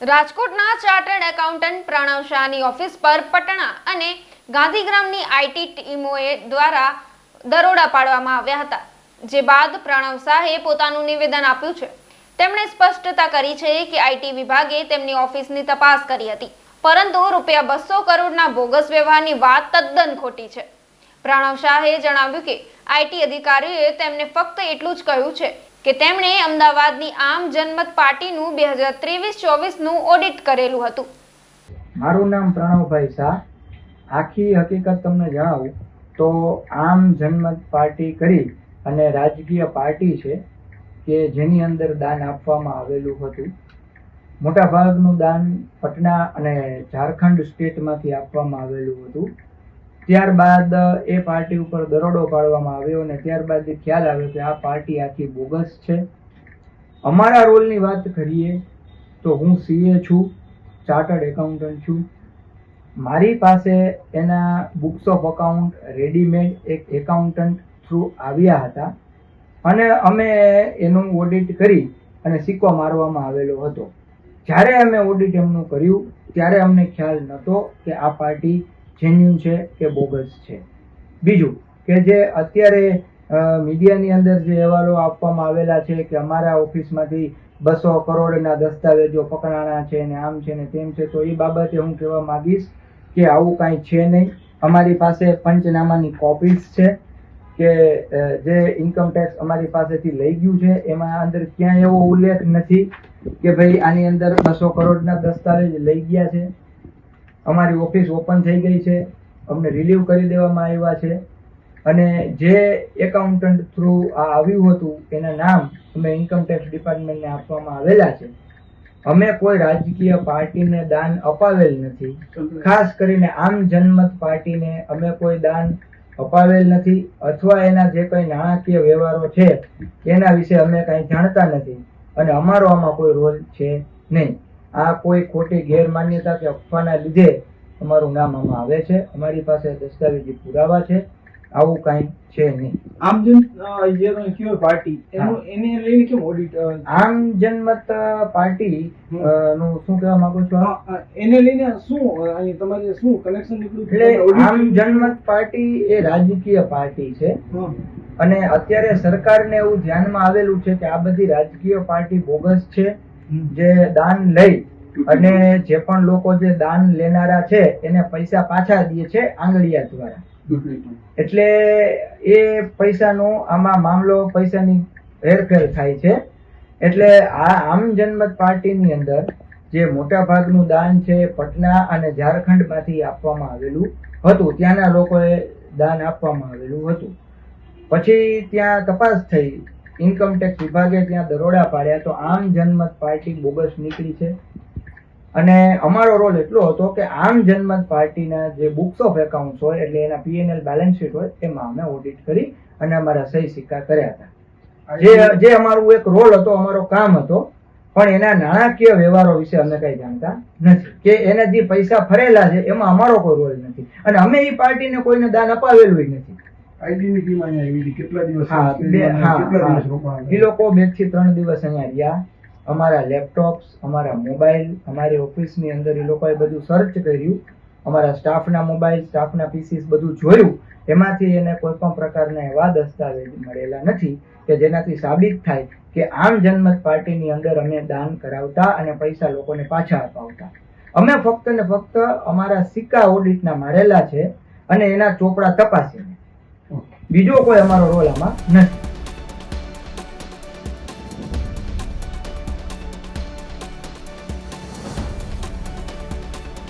રાજકોટના chartered accountant Pranab શાહની office પર પટણા અને ગાંધીગ્રામની આઈટી ટીમોએ દ્વારા દરોડા પાડવામાં આવ્યા હતા, જે બાદ પ્રણવ શાહે પોતાનું નિવેદન આપ્યું છે. તેમણે સ્પષ્ટતા કરી છે કે આઈટી વિભાગે તેમની ઓફિસની તપાસ કરી હતી, પરંતુ રૂપિયા બસો કરોડના બોગસ વ્યવહારની વાત તદ્દન ખોટી છે. પ્રણવ શાહે જણાવ્યું કે આઈટી અધિકારીએ તેમને ફક્ત એટલું જ કહ્યું છે કે તેમણે અમદાવાદની આમ જનમત પાર્ટીનું બે હજાર ત્રેવીસ, ચોવીસનું ઓડિટ કરેલું હતું. મારું નામ પ્રણવભાઈ શાહ. આખી હકીકત તમને જણાવું તો આમ જનમત પાર્ટી કરી અને રાજકીય પાર્ટી છે કે જેની અંદર દાન આપવામાં આવેલું હતું. મોટાભાગનું દાન પટના અને ઝારખંડ સ્ટેટમાંથી આપવામાં આવેલું હતું. ત્યારબાદ એ પાર્ટી ઉપર દરોડો પાડવામાં આવ્યો અને ત્યારબાદ ખ્યાલ આવ્યો કે આ પાર્ટી આખી બોગસ છે. અમારા રોલની વાત કરીએ તો હું સીએ છું, ચાર્ટર્ડ એકાઉન્ટન્ટ છું. મારી પાસે એના બુક્સ ઓફ અકાઉન્ટ, રેડીમેડ એક એકાઉન્ટન્ટ થ્રુ આવ્યા હતા અને અમે એનું ઓડિટ કરી અને સિક્કો મારવામાં આવેલો હતો. જ્યારે અમે ઓડિટ એમનું કર્યું, ત્યારે અમને ખ્યાલ નહોતો કે આ પાર્ટી જેન્યુન છે કે બોગસ છે. બીજું કે જે અત્યારે મીડિયાની અંદર જે અહેવાલો આપવામાં આવેલા છે કે અમારા ઓફિસમાંથી બસો કરોડના દસ્તાવેજો પકડાણા છે ને આમ છે ને તેમ છે, તો એ બાબતે હું કહેવા માંગીશ કે આવું કાંઈ છે નહીં. અમારી પાસે પંચનામાની કોપીઝ છે કે જે ઇન્કમ ટેક્સ અમારી પાસેથી લઈ ગયું છે. એમાં અંદર ક્યાંય એવો ઉલ્લેખ નથી કે ભાઈ આની અંદર બસો કરોડના દસ્તાવેજ લઈ ગયા છે. અમારી ઓફિસ ઓપન થઈ ગઈ છે. અમને રિલીવ કરી દેવામાં આવ્યા છે. અને જે એકાઉન્ટન્ટ થ્રુ આ આવ્યું હતું, એના નામ અમે ઇન્કમ ટેક્સ ડિપાર્ટમેન્ટને આપવામાં આવેલા છે. અમે કોઈ રાજકીય પાર્ટીને દાન અપાવેલ નથી. ખાસ કરીને આમ જનમત પાર્ટીને અમે કોઈ દાન અપાવેલ નથી અથવા એના જે કંઈ નાણાકીય વ્યવહારો છે, એના વિશે અમે કાંઈ જાણતા નથી. અને અમારો આમાં કોઈ રોલ છે નહીં. આ કોઈ ખોટી ગેરમાન્યતા કે અફવાના લીધે અમારું નામ આમાં આવે છે. અમારી પાસે દસ્તાવેજી પુરાવા છે. આવું કાંઈ છે નહીં. આમ જેમ અ, જે તમે કયો પાર્ટી એનું એને લઈને કેમ ઓડિટ આમ જનમત પાર્ટી નું શું કહેવા માંગુ છો એને લઈને શું અહીં તમારે શું કનેક્શન નીકળ્યું? એટલે આમ જનમત પાર્ટી એ રાજકીય પાર્ટી છે. અને અત્યારે સરકારને એવું ધ્યાનમાં આવેલું છે કે આ બધી રાજકીય પાર્ટી બોગસ છે. જે દાન લઈ અને જે પણ લોકો જે દાન લેનારા છે એને પૈસા પાછા દે છે આંગળિયા દ્વારા. એટલે એ પૈસાનો આમાં મામલો પૈસાની હેરફેર થાય છે. એટલે આ આમ જનમત પાર્ટીની અંદર જે મોટા ભાગનું દાન છે પટના અને ઝારખંડમાંથી આપવામાં આવેલું હતું. ત્યાંના લોકોએ દાન આપવામાં આવેલું હતું. પછી ત્યાં તપાસ થઈ. ઇન્કમ ટેક્સ વિભાગે ત્યાં દરોડા પાડ્યા તો આમ જનમત પાર્ટી બોગસ નીકળી છે. અને અમારો રોલ એટલો હતો કે આમ જનમત પાર્ટીના જે બુક્સ ઓફ એકાઉન્ટ્સ હોય એટલે એના પીએનએલ બેલેન્સ શીટ હોય એમાં અમે ઓડિટ કરી અને અમારા સહી સિક્કા કર્યા હતા. જે જે અમારું એક રોલ હતો, અમારો કામ હતો, પણ એના નાણાકીય વ્યવહારો વિશે અમે કઈ જાણતા નથી. કે એના જે પૈસા ફરેલા છે, એમાં અમારો કોઈ રોલ નથી. અને અમે એ પાર્ટીને કોઈને દાન અપાવેલું નથી. ની ટીમ અહીંયા આવી હતી કેટલા દિવસ હા બે કેટલા દિવસ રોકાણ એ લોકો બેથી ત્રણ દિવસ અહીંયા રહ્યા. અમારા લેપટોપ્સ અમારા મોબાઈલ અમારી ઓફિસની અંદર એ લોકોએ બધું સર્ચ કર્યું. અમારા સ્ટાફના મોબાઈલ સ્ટાફના પીસીસ બધું જોયું. એમાંથી એને કોઈ પણ પ્રકારના એવા દસ્તાવેજ મળેલા નથી કે જેનાથી સાબિત થાય કે આમ જનમત પાર્ટીની અંદર અમે દાન કરાવતા અને પૈસા લોકોને પાછા અપાવતા. અમે ફક્ત ને ફક્ત અમારા સિક્કા ઓડિટના મારેલા છે અને એના ચોપડા તપાસીને. બીજો કોઈ અમારો રોલ આમાં નથી.